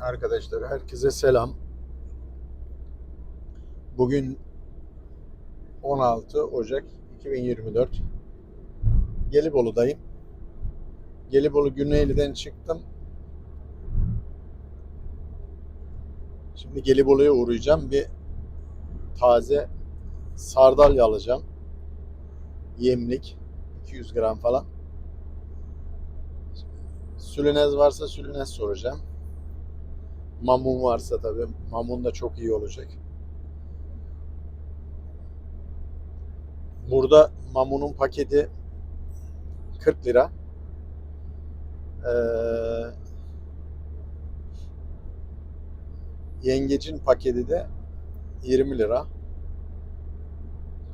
Arkadaşlar herkese selam. Bugün 16 Ocak 2024. Gelibolu'dayım. Gelibolu Güneyli'den çıktım. Şimdi Gelibolu'ya uğrayacağım. Bir taze sardalya alacağım. Yemlik 200 gram falan. Sülünez varsa sülünez soracağım. Mamun varsa tabii. Mamun da çok iyi olacak. Burada mamunun paketi 40 lira. Ee, yengecin paketi de 20 lira.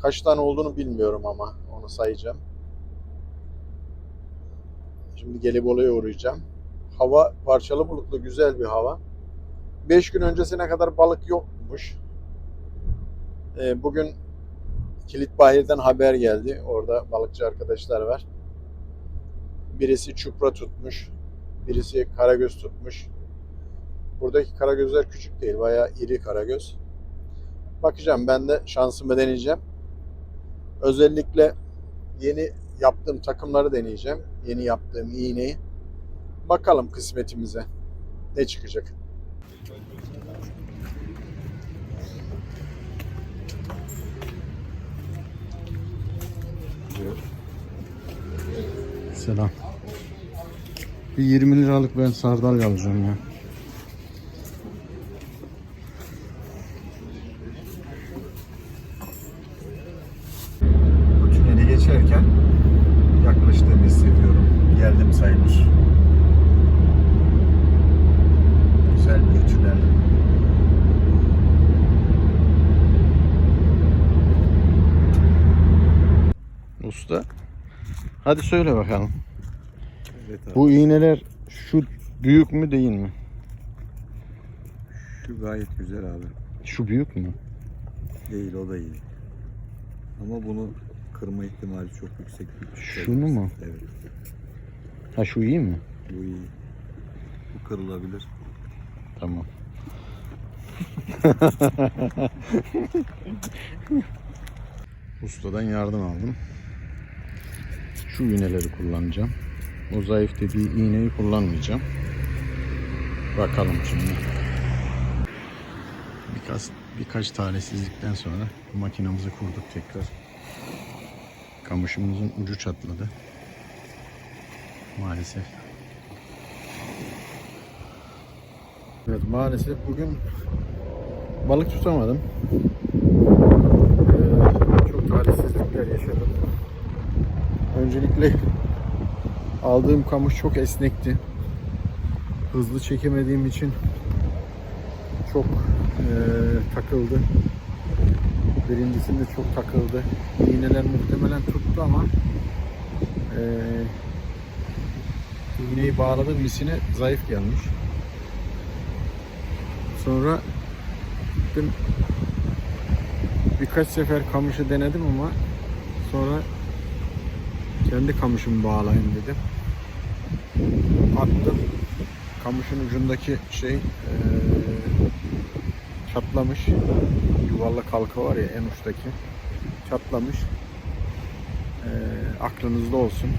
Kaç tane olduğunu bilmiyorum ama onu sayacağım. Şimdi Gelibolu'ya uğrayacağım. Hava parçalı bulutlu güzel bir hava. 5 gün öncesine kadar balık yokmuş. Ee, bugün Kilitbahir'den haber geldi. Orada balıkçı arkadaşlar var. Birisi çupra tutmuş. Birisi karagöz tutmuş. Buradaki karagözler küçük değil. Bayağı iri karagöz. Bakacağım ben de şansımı deneyeceğim. Özellikle yeni yaptığım takımları deneyeceğim. Yeni yaptığım iğneyi. Bakalım kısmetimize ne çıkacak. Selam. Bir 20 liralık ben sardalya alacağım ya. Bu tüneli geçerken yaklaştığımı hissediyorum. Geldim sayılır. Güzel bir tünel. Usta. Hadi söyle bakalım. Evet abi. Bu iğneler şu büyük mü değil mi? Şu gayet güzel abi. Şu büyük mü? Değil o da iyi. Ama bunu kırma ihtimali çok yüksek. şey. Şunu mu? Evet. Ha şu iyi mi? Bu iyi. Bu kırılabilir. Tamam. Ustadan yardım aldım. Şu iğneleri kullanacağım. O zayıf dediği iğneyi kullanmayacağım. Bakalım şimdi. Birkaç birkaç talihsizlikten sonra makinamızı kurduk tekrar. Kamışımızın ucu çatladı. Maalesef. Evet maalesef bugün balık tutamadım. Ee, çok talihsizlikler yaşadım. Öncelikle aldığım kamış çok esnekti. Hızlı çekemediğim için çok eee, takıldı. Birincisinde çok takıldı. İğneler muhtemelen tuttu ama eee iğneyi bağladım misine zayıf gelmiş. Sonra gittim birkaç sefer kamışı denedim ama sonra kendi kamışımı bağlayayım dedim. Attım. Kamışın ucundaki şey eee, çatlamış. Yuvarlak halka var ya en uçtaki. Çatlamış. Eee, aklınızda olsun.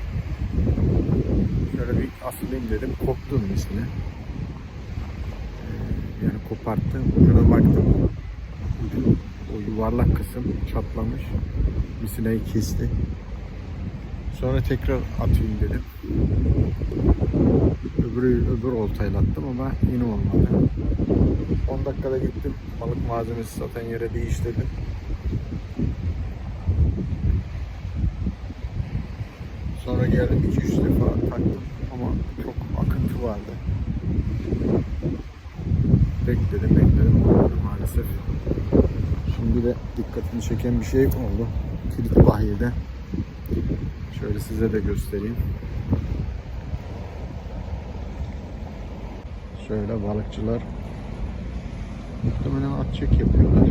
Şöyle bir asılayım dedim. Koptu misli. Yani koparttım. Ucuna baktım. Ucu, o yuvarlak kısım çatlamış. Misineyi kesti. Sonra tekrar atayım dedim. Öbürü, öbür oltayla attım ama yine olmadı. 10 dakikada gittim. Balık malzemesi satan yere değiştirdim. Sonra geldim 2-3 defa taktım ama çok akıntı vardı. Bekledim bekledim olmadı maalesef. Şimdi de dikkatimi çeken bir şey oldu. Kilit bahiyede. Şöyle size de göstereyim. Şöyle balıkçılar muhtemelen at çek yapıyorlar.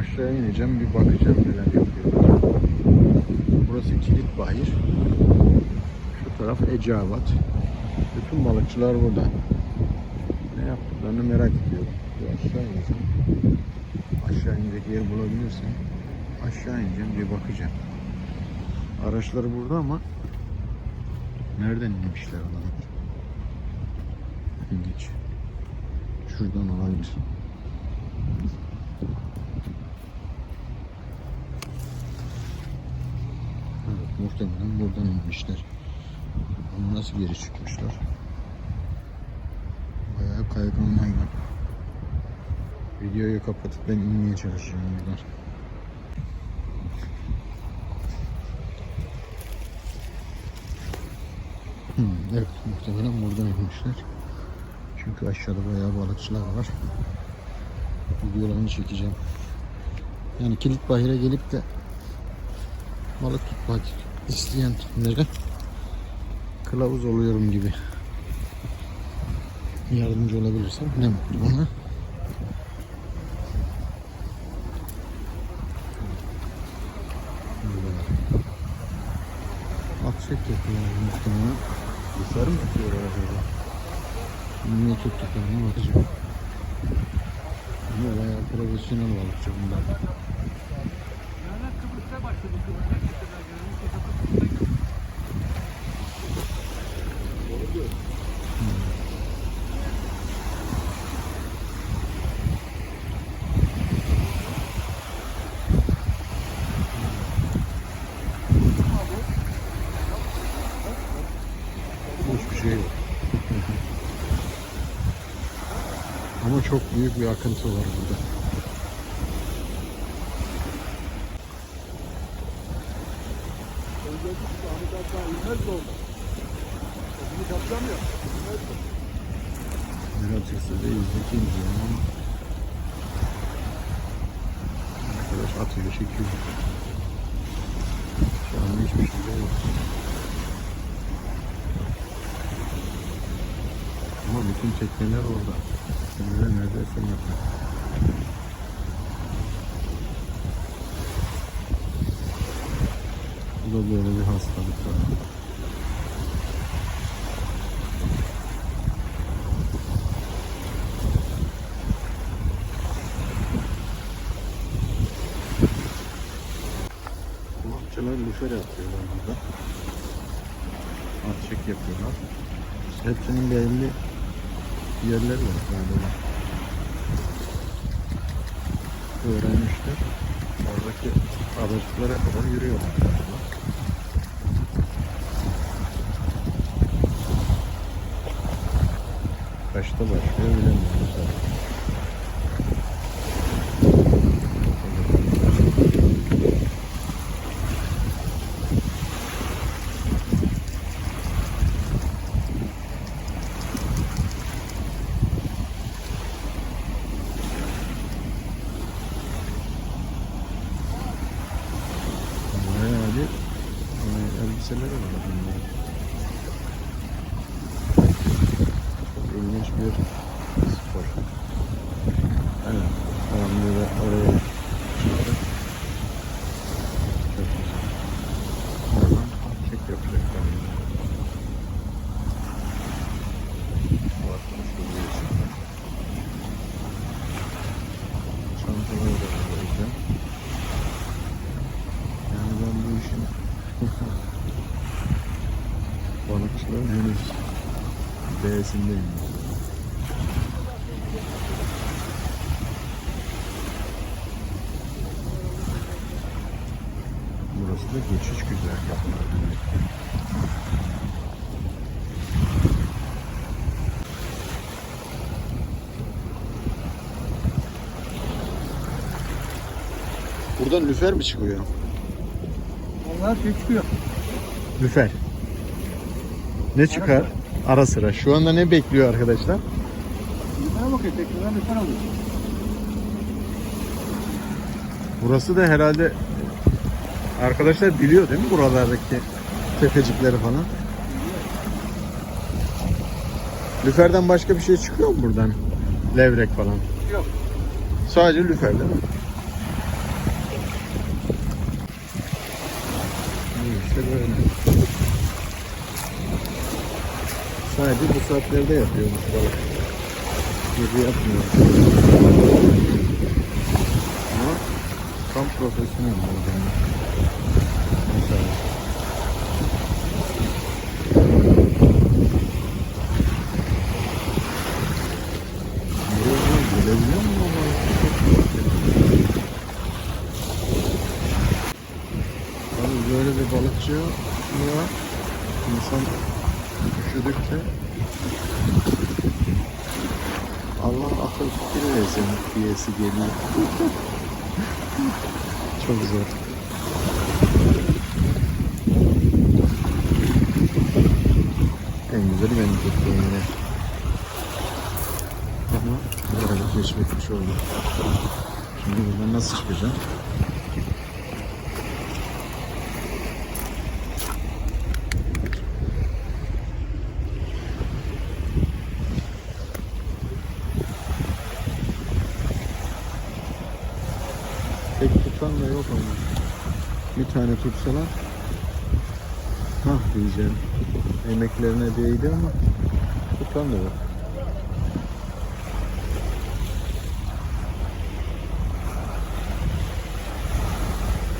Aşağıya ineceğim bir bakacağım neler yapıyorlar. Burası Kilit Bahir. Şu taraf Eceabat. Bütün balıkçılar burada. Ne yaptıklarını merak ediyorum. Bir aşağı ineceğim. Aşağı inecek yer bulabilirsem aşağı ineceğim bir bakacağım. Araçları burada ama nereden inmişler adamlar? İlginç. Şuradan olabilir. Evet, muhtemelen buradan inmişler. Ama nasıl geri çıkmışlar? Bayağı kaygan hayvan. Videoyu kapatıp ben inmeye çalışacağım buradan. Evet muhtemelen buradan inmişler. Çünkü aşağıda bayağı balıkçılar var. Videolarını çekeceğim. Yani kilit bahire gelip de balık tutmak isteyenlere kılavuz oluyorum gibi yardımcı olabilirsem ne mutlu bana. Aksek yapıyorlar muhtemelen. Dışarı mı tutuyorlar acaba? Ne tuttuklarına bakacağım. Bayağı profesyonel balıkçı bunlar. Hiçbir şey yok. Ama çok büyük bir akıntı var burada. Birazcık da yüzdeki imziyorum ama Arkadaş atıyor çekiyor. Şu anda hiçbir şey yok. Bütün tekneler orada. Tekneler neredeyse yok. Bu da böyle bir hastalık var. Kulakçılar lüfer yapıyorlar burada. At çek yapıyorlar. Hepsinin belli yerleri var galiba. Öğrenmişler. Oradaki aralıklara kadar yürüyorlar galiba. Kaçta başlıyor bilemiyorum. Bayağı bir e, elbiseleri var bunların. Çok ilginç bir spor. Evet. Tamam böyle oraya çıktı. Çok güzel. Oradan çek yapacaklar. Bakın şuraya çıktı. Çantaları da koyacağım. Yani ben bu işin balıkçıların henüz B'sindeyim. Burası da geçiş güzergahı demek ki. Buradan lüfer mi çıkıyor? Onlar şey çıkıyor. Lüfer. Ne çıkar? Ara sıra. Şu anda ne bekliyor arkadaşlar? Lüfere bakıyor. Tekrar lüfer alıyor. Burası da herhalde arkadaşlar biliyor değil mi buralardaki tepecikleri falan? Lüferden başka bir şey çıkıyor mu buradan? Levrek falan. Yok. Sadece lüfer değil mi? Sadece bu saatlerde yapıyormuş balık. Gece yapmıyor. Ama tam profesyonel olacağım. sesi geliyor. Çok zor. En güzeli benim tuttuğum yine. Ama bu arada keşfetmiş oldum. Şimdi buradan nasıl çıkacağım? bakalım. Bir tane tutsalar. Hah diyeceğim. Emeklerine değdi ama tutamıyor.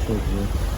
Çok güzel.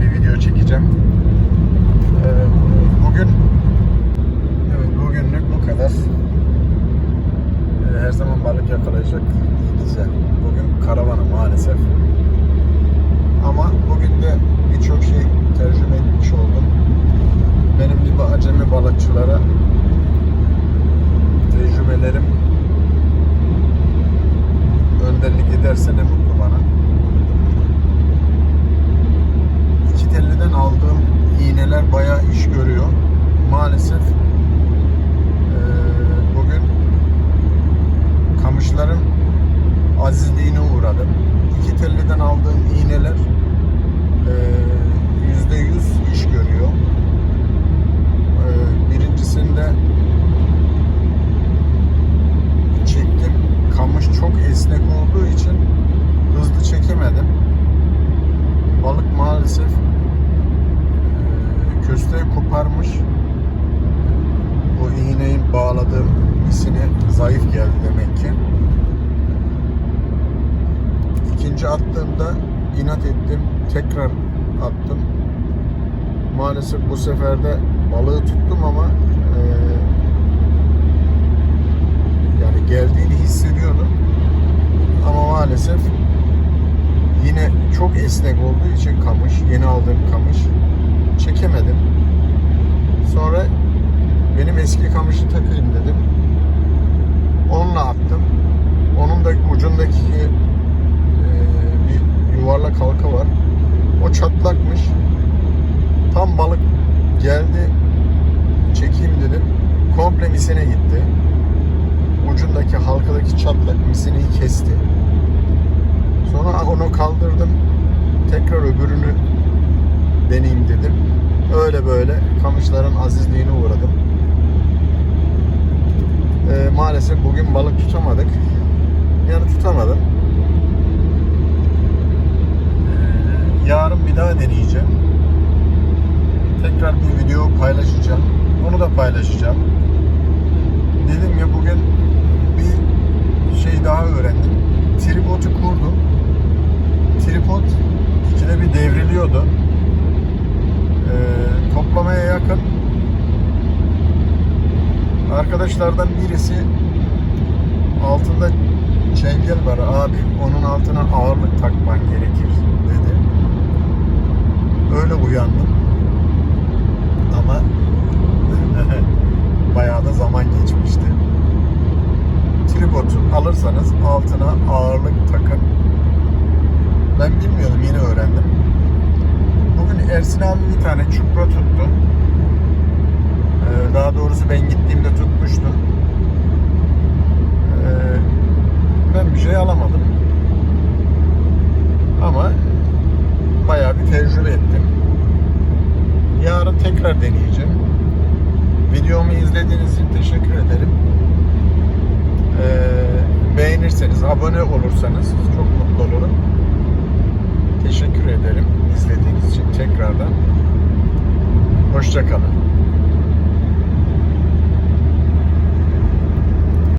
bir video çekeceğim. esnek olduğu için hızlı çekemedim. Balık maalesef e, kösteği koparmış. Bu iğneyi bağladığım misine zayıf geldi demek ki. İkinci attığımda inat ettim. Tekrar attım. Maalesef bu sefer de balığı tuttum ama e, yani geldiğini hissediyorum. Maalesef yine çok esnek olduğu için kamış, yeni aldığım kamış çekemedim. Sonra benim eski kamışı takayım dedim. Onunla attım. Onun da ucundaki eee, bir yuvarlak halka var. O çatlakmış. Tam balık geldi. Çekeyim dedim. Komple misine gitti. Ucundaki halkadaki çatlak misineyi kesti. Sonra onu kaldırdım. Tekrar öbürünü deneyeyim dedim. Öyle böyle kamışların azizliğine uğradım. Ee, maalesef bugün balık tutamadık. Yani tutamadım. Ee, yarın bir daha deneyeceğim. Tekrar bir video paylaşacağım. Onu da paylaşacağım. Dedim ya bugün bir şey daha öğrendim. Tripodu kurdum. Tripod ikide bir devriliyordu. Ee, toplamaya yakın arkadaşlardan birisi altında çengel var abi onun altına ağırlık takman gerekir dedi. Öyle uyandım. Ama bayağı da zaman geçmişti. Tripodu alırsanız altına ağırlık takın. Ben bilmiyordum yeni öğrendim. Bugün Ersin abi bir tane çupra tuttu. Ee, daha doğrusu ben gittiğimde tutmuştu. Ee, ben bir şey alamadım. Ama bayağı bir tecrübe ettim. Yarın tekrar deneyeceğim. Videomu izlediğiniz için teşekkür ederim. Ee, beğenirseniz, abone olursanız çok mutlu olurum. Teşekkür ederim izlediğiniz için tekrardan. Hoşçakalın.